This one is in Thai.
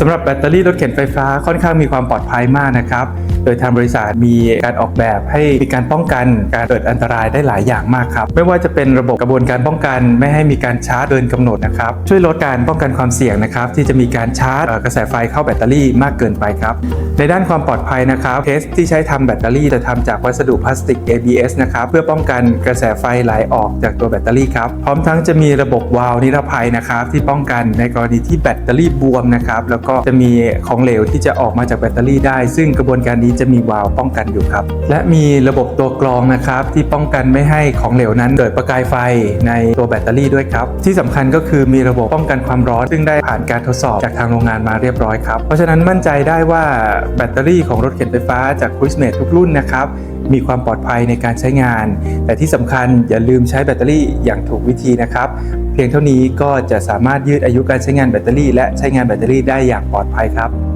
สำหรับแบตเตอรี่รถเข็นไฟฟ้าค่อนข้างมีความปลอดภัยมากนะครับ โดยทางบริษัทมีการออกแบบให้มีการป้องกันการเกิดอันตรายได้หลายอย่างมากครับ ไม่ว่าจะเป็นระบบกระบวนการป้องกัน ไม่ให้มีการชาร์จเกินกำหนดนะครับ ช่วยลดการป้องกันความเสี่ยงนะครับ ที่จะมีการชาร์จกระแสไฟเข้าแบตเตอรี่มากเกินไปครับ ในด้านความปลอดภัยนะครับเคสที่ใช้ทำแบตเตอรี่จะทำจากวัสดุพลาสติก ABS นะครับเพื่อป้องกันกระแสไฟไหลออกจากตัวแบตเตอรี่ครับพร้อมทั้งจะมีระบบวาล์วนิรภัยนะครับที่ป้องกันในกรณีที่แบตเตอรี่บวมนะครับแล้วก็จะมีของเหลวที่จะออกมาจากแบตเตอรี่ได้ ซึ่งกระบวนการนี้จะมีวาล์วป้องกันอยู่ครับ และมีระบบตัวกรองนะครับที่ป้องกันไม่ให้ของเหลวนั้นเกิดประกายไฟในตัวแบตเตอรี่ด้วยครับ ที่สำคัญก็คือมีระบบป้องกันความร้อน ซึ่งได้ผ่านการทดสอบจากทางโรงงานมาเรียบร้อยครับ เพราะฉะนั้นมั่นใจได้ว่าแบตเตอรี่ของรถเข็นไฟฟ้าจากค u i สเม e ทุกรุ่นนะครับมีความปลอดภัยในการใช้งาน แต่ที่สำคัญอย่าลืมใช้แบตเตอรี่อย่างถูกวิธีนะครับ พียงเท่านี้ก็จะสามารถยืดอายุการใช้งานแบตเตอรี่ และใช้งานแบตเตอรี่ได้อย่างปลอดภัยครับ